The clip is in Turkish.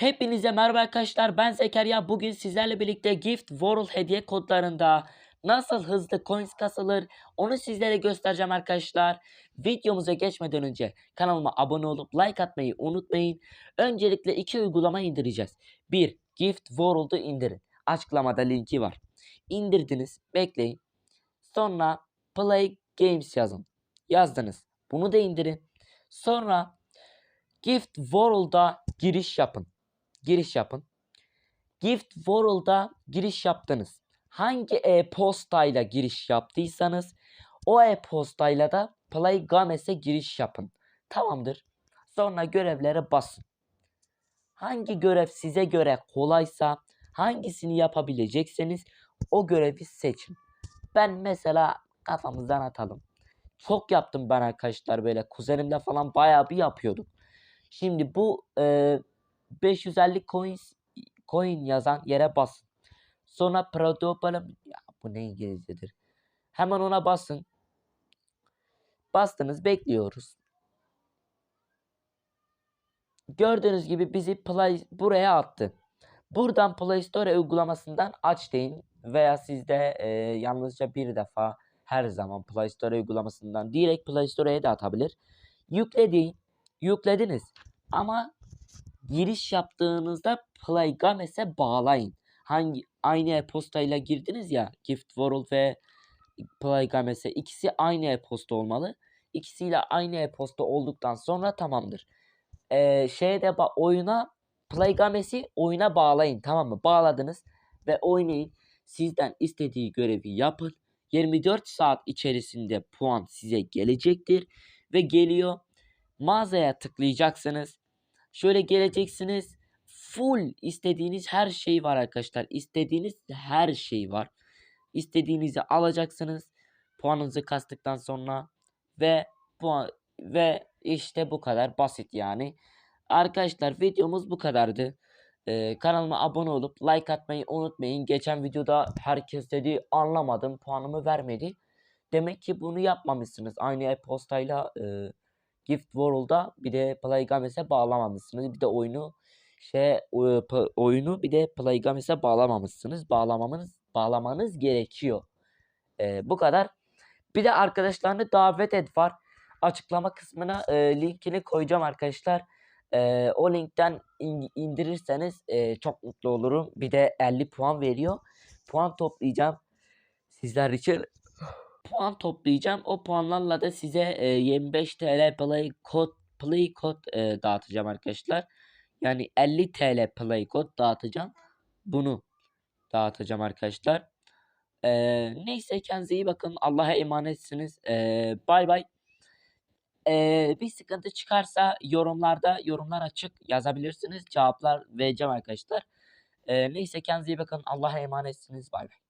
Hepinize merhaba arkadaşlar ben Zekeriya bugün sizlerle birlikte Gift World hediye kodlarında nasıl hızlı coins kasılır onu sizlere göstereceğim arkadaşlar. Videomuza geçmeden önce kanalıma abone olup like atmayı unutmayın. Öncelikle iki uygulama indireceğiz. Bir Gift World'u indirin. Açıklamada linki var. İndirdiniz bekleyin. Sonra Play Games yazın. Yazdınız. Bunu da indirin. Sonra Gift World'a giriş yapın giriş yapın. Gift World'a giriş yaptınız. Hangi e-postayla giriş yaptıysanız o e-postayla da Play Games'e giriş yapın. Tamamdır. Sonra görevlere basın. Hangi görev size göre kolaysa, hangisini yapabilecekseniz o görevi seçin. Ben mesela kafamızdan atalım. Çok yaptım ben arkadaşlar böyle kuzenimle falan bayağı bir yapıyordum. Şimdi bu e, 550 coins coin yazan yere basın. Sonra Prodopalım ya bu ne İngilizcedir. Hemen ona basın. Bastınız bekliyoruz. Gördüğünüz gibi bizi Play buraya attı. Buradan Play Store uygulamasından aç deyin veya sizde e, yalnızca bir defa her zaman Play Store uygulamasından direkt Play Store'ya da atabilir. Yükle. Yüklediniz. Ama giriş yaptığınızda Play Games'e bağlayın. Hangi aynı e-postayla girdiniz ya Gift World ve Play Games'e ikisi aynı e-posta olmalı. İkisiyle aynı e-posta olduktan sonra tamamdır. Ee, şeyde oyuna Play oyuna bağlayın tamam mı? Bağladınız ve oynayın. Sizden istediği görevi yapın. 24 saat içerisinde puan size gelecektir ve geliyor. Mağazaya tıklayacaksınız Şöyle geleceksiniz. Full istediğiniz her şey var arkadaşlar. İstediğiniz her şey var. İstediğinizi alacaksınız. Puanınızı kastıktan sonra ve puan ve işte bu kadar basit yani. Arkadaşlar videomuz bu kadardı. Ee, kanalıma abone olup like atmayı unutmayın. Geçen videoda herkes dedi anlamadım puanımı vermedi. Demek ki bunu yapmamışsınız. Aynı e-postayla e, Gift World'a bir de Playgames'e bağlamamışsınız. Bir de oyunu şey oyunu bir de Playgames'e bağlamamışsınız. Bağlamanız bağlamanız gerekiyor. Ee, bu kadar. Bir de arkadaşlarını davet et var. Açıklama kısmına e, linkini koyacağım arkadaşlar. E, o linkten in, indirirseniz e, çok mutlu olurum. Bir de 50 puan veriyor. Puan toplayacağım. Sizler için puan toplayacağım. O puanlarla da size e, 25 TL play kod play kod e, dağıtacağım arkadaşlar. Yani 50 TL play kod dağıtacağım. Bunu dağıtacağım arkadaşlar. E, neyse kendinize iyi bakın. Allah'a emanetsiniz. E, bay bay. E, bir sıkıntı çıkarsa yorumlarda yorumlar açık yazabilirsiniz. Cevaplar vereceğim arkadaşlar. E, neyse kendinize iyi bakın. Allah'a emanetsiniz. Bay bay.